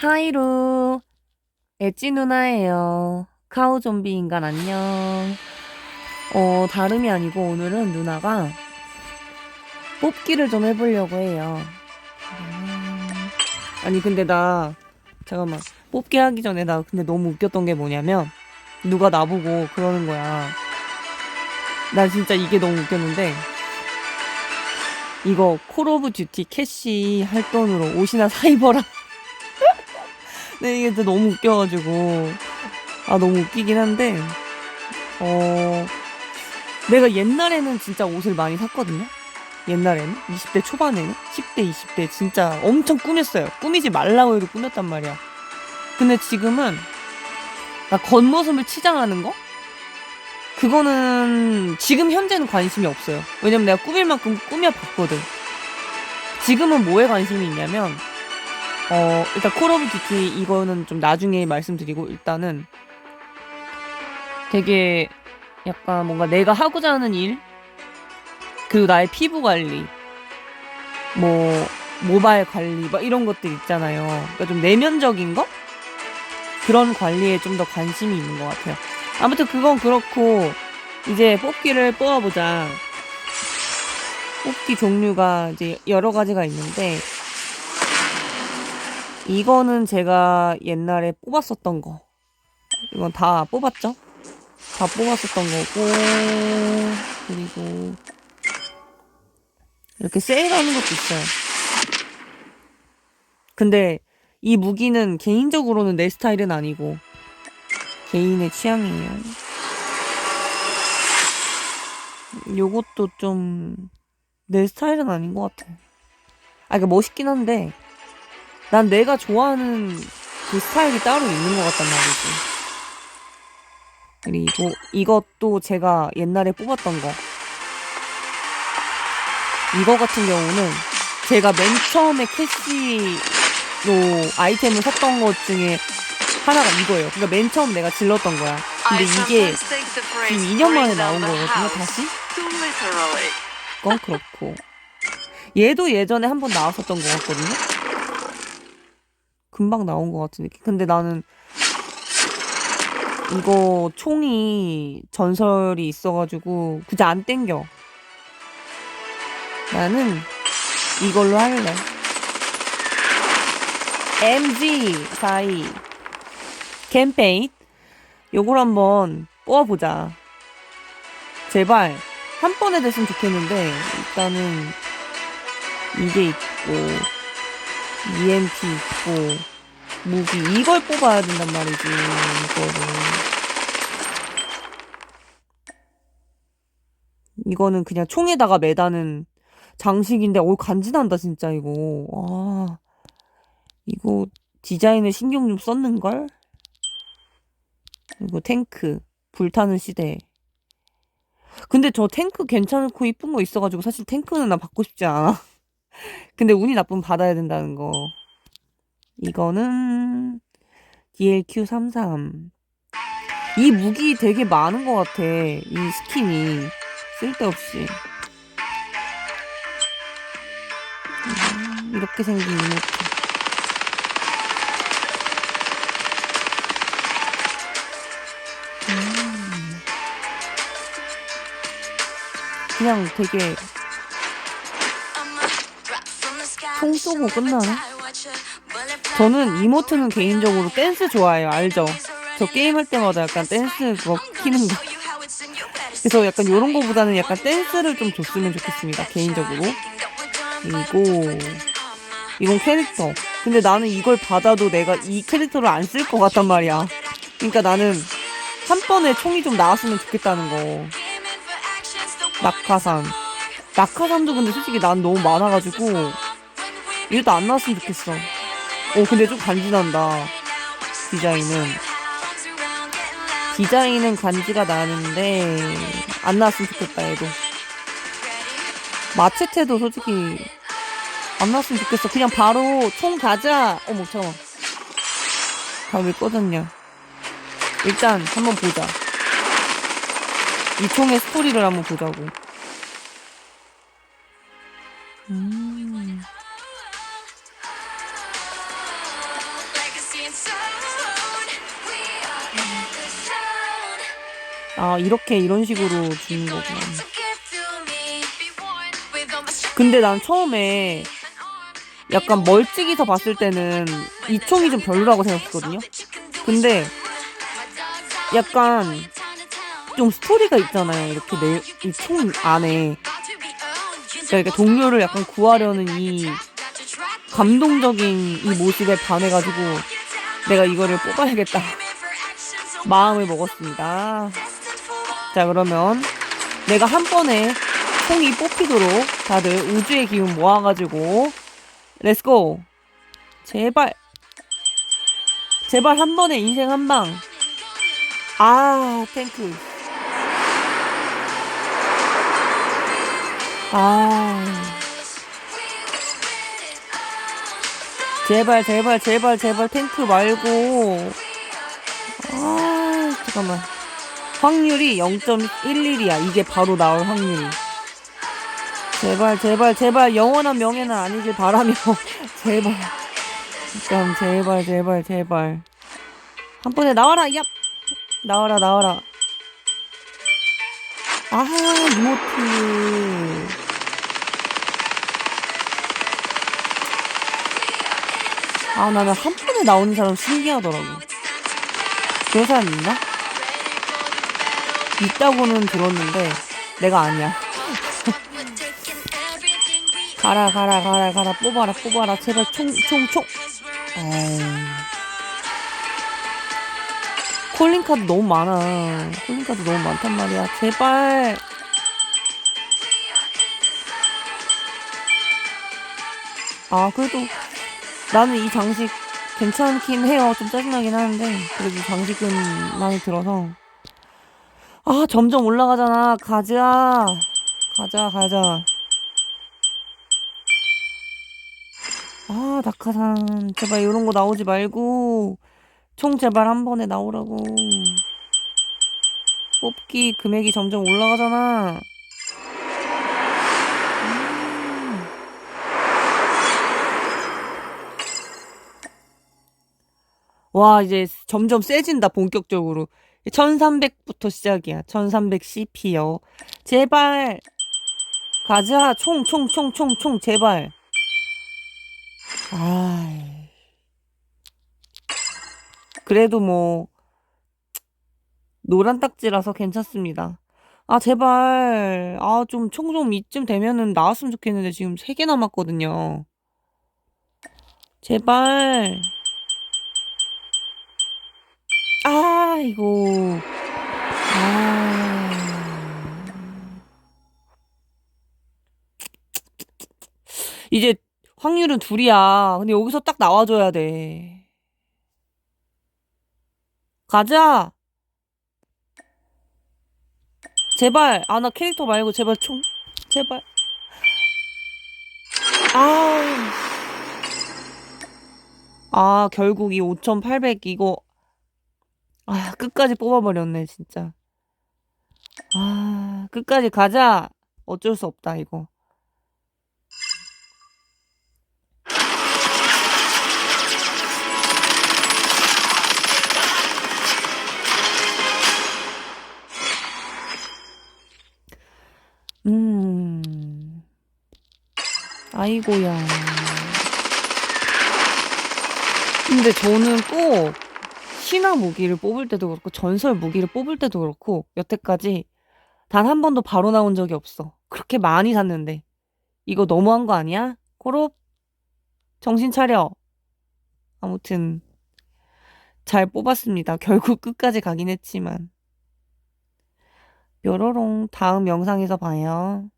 하이루, 엣지 누나예요. 카우 좀비 인간 안녕. 어, 다름이 아니고 오늘은 누나가 뽑기를 좀 해보려고 해요. 음, 아니, 근데 나, 잠깐만. 뽑기 하기 전에 나 근데 너무 웃겼던 게 뭐냐면, 누가 나보고 그러는 거야. 나 진짜 이게 너무 웃겼는데, 이거 콜 오브 듀티 캐시 할 돈으로 옷이나 사 입어라. 근데 이게 진짜 너무 웃겨가지고 아 너무 웃기긴 한데 어 내가 옛날에는 진짜 옷을 많이 샀거든요. 옛날에는 20대 초반에는 10대 20대 진짜 엄청 꾸몄어요. 꾸미지 말라고 해도 꾸몄단 말이야. 근데 지금은 나 겉모습을 치장하는 거? 그거는 지금 현재는 관심이 없어요. 왜냐면 내가 꾸밀 만큼 꾸며봤거든. 지금은 뭐에 관심이 있냐면 어, 일단 콜 오브 듀티 이거는 좀 나중에 말씀드리고 일단은 되게 약간 뭔가 내가 하고자 하는 일 그리고 나의 피부 관리 뭐 모발 관리 막 이런 것들 있잖아요. 그러니까 좀 내면적인 거 그런 관리에 좀 더 관심이 있는 것 같아요. 아무튼 그건 그렇고 이제 뽑기를 뽑아보자. 뽑기 종류가 이제 여러 가지가 있는데 이거는 제가 옛날에 뽑았었던 거. 이건 다 뽑았죠? 다 뽑았었던 거고, 그리고, 이렇게 세일하는 것도 있어요. 근데, 이 무기는 개인적으로는 내 스타일은 아니고, 개인의 취향이에요. 요것도 좀, 내 스타일은 아닌 것 같아. 아, 그러니까 멋있긴 한데, 난 내가 좋아하는 그 스타일이 따로 있는 것 같단 말이지. 그리고 이것도 제가 옛날에 뽑았던 거. 이거 같은 경우는 제가 맨 처음에 캐시로 아이템을 샀던 것 중에 하나가 이거예요. 그러니까 맨 처음 내가 질렀던 거야. 근데 이게 지금 2년 만에 나온 거거든요, 다시? 그건 그렇고. 얘도 예전에 한 번 나왔었던 것 같거든요? 금방 나온 것 같은 느낌. 근데 나는 이거 총이 전설이 있어가지고 굳이 안 땡겨. 나는 이걸로 할래. MG42 캠페인 요걸 한번 뽑아보자. 제발 한 번에 됐으면 좋겠는데 일단은 이게 있고 EMP 있고 무기 이걸 뽑아야 된단 말이지 이거를. 이거는 그냥 총에다가 매다는 장식인데 어 간지난다 진짜 이거. 아 이거 디자인에 신경 좀 썼는걸? 이거 탱크 불타는 시대. 근데 저 탱크 괜찮고 이쁜 거 있어가지고 사실 탱크는 나 받고 싶지 않아 근데 운이 나쁘면 받아야 된다는 거 이거는 DLQ33. 이 무기 되게 많은 것 같아. 이 스킨이. 쓸데없이. 음, 이렇게 생긴 이모트. 음. 그냥 되게 총 쏘고 끝나네. 저는 이모트는 개인적으로 댄스 좋아해요. 알죠? 저 게임할 때마다 약간 댄스 키는 거. 그래서 약간 이런 거보다는 약간 댄스를 좀 줬으면 좋겠습니다. 개인적으로. 그리고 이건 캐릭터. 근데 나는 이걸 받아도 내가 이 캐릭터를 안 쓸 것 같단 말이야. 그러니까 나는 한 번에 총이 좀 나왔으면 좋겠다는 거. 낙하산. 낙하산도 근데 솔직히 난 너무 많아가지고 이것도 안 나왔으면 좋겠어. 오 근데 좀 간지난다. 디자인은. 디자인은 간지가 나는데 안 나왔으면 좋겠다 얘도. 마체테도 솔직히 안 나왔으면 좋겠어. 그냥 바로 총 가자. 어머 잠깐만. 다왜 꺼졌냐 일단 한번 보자. 이 총의 스토리를 한번 보자고. 음 아 이렇게 이런 식으로 주는 거구나. 근데 난 처음에 약간 멀찍이서 봤을 때는 이 총이 좀 별로라고 생각했거든요. 근데 약간 좀 스토리가 있잖아요. 이렇게 내 이 총 안에 그러니까 동료를 약간 구하려는 이 감동적인 이 모습에 반해가지고 내가 이거를 뽑아야겠다. 마음을 먹었습니다. 자 그러면 내가 한 번에 총이 뽑히도록 다들 우주의 기운 모아가지고 렛츠고 제발. 제발 한 번에 인생 한 방. 아 탱크 아 제발 제발 제발 제발 탱크 말고. 아 잠깐만. 확률이 0.11이야. 이게 바로 나올 확률이. 제발 제발 제발. 영원한 명예는 아니길 바라며. 제발. 잠깐 제발 제발 제발. 한 번에 나와라 얍. 나와라 나와라. 아 이모트 아 나는 한 번에 나오는 사람 신기하더라고. 그런 사람 있나? 있다고는 들었는데 내가 아니야. 가라 가라 가라 가라. 뽑아라 뽑아라. 제발 총 총총. 콜링 카드 너무 많아. 콜링 카드 너무 많단 말이야. 제발. 아 그래도 나는 이 장식 괜찮긴 해요 좀 짜증나긴 하는데 그래도 장식은 마음에 들어서 아 점점 올라가잖아 가자 가자 가자 아, 낙하산. 제발 이런 거 나오지 말고. 총 제발 한 번에 나오라고. 뽑기 금액이 점점 올라가잖아. 와, 이제 점점 세진다, 본격적으로. 1300부터 시작이야. 1300 CP요. 제발. 가자. 총, 총, 총, 총, 총, 제발. 아, 그래도 뭐 노란 딱지라서 괜찮습니다. 아, 제발. 아, 좀 총 좀 이쯤 되면은 나왔으면 좋겠는데 지금 3개 남았거든요. 제발. 아, 이거. 아. 이제 확률은 둘이야. 근데 여기서 딱 나와줘야 돼. 가자! 제발! 아, 나 캐릭터 말고 제발 총. 제발. 아. 아, 결국 이 5,800 이거. 아, 끝까지 뽑아버렸네, 진짜. 아, 끝까지 가자! 어쩔 수 없다, 이거. 음. 아이고야. 근데 저는 꼭 신화 무기를 뽑을 때도 그렇고 전설 무기를 뽑을 때도 그렇고 여태까지 단 한 번도 바로 나온 적이 없어. 그렇게 많이 샀는데. 이거 너무한 거 아니야? 코롭 정신 차려. 아무튼 잘 뽑았습니다. 결국 끝까지 가긴 했지만. 뾰로롱 다음 영상에서 봐요.